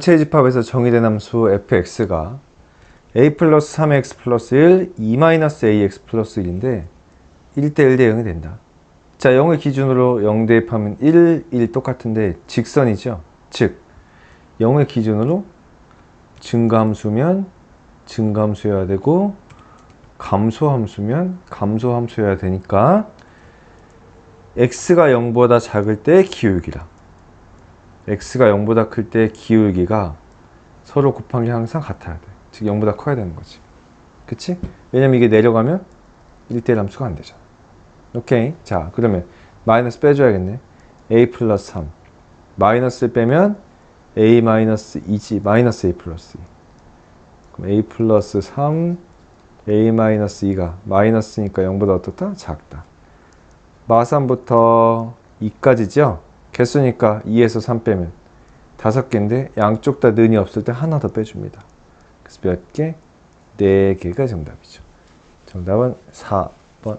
전체 집합에서 정의된 함수 fx가 a 플러스 3x 플러스 1, 2 마이너스 ax 플러스 1인데 1대 1대 0이 된다. 자, 0을 기준으로 0 대입하면 1, 1 똑같은데 직선이죠. 즉, 0을 기준으로 증가함수면 증가함수여야 되고 감소함수면 감소함수여야 되니까 x가 0보다 작을 때 기울기라. X가 0보다 클 때 기울기가 서로 곱한 게 항상 같아야 돼. 즉 0보다 커야 되는 거지. 그치? 왜냐면 이게 내려가면 1대1 함수가 안 되잖아. 오케이. 자, 그러면 마이너스 빼줘야겠네. a 플러스 3. 마이너스를 빼면 a 마이너스 2지. 마이너스 a 플러스 2. 그럼 a 플러스 3, a 마이너스 2가 마이너스니까 0보다 어떻다? 작다. 마3부터 2까지죠? 개수니까 2에서 3 빼면 5개인데 양쪽 다 는이 없을 때 하나 더 빼줍니다. 그래서 몇 개? 4개가 정답이죠. 정답은 4번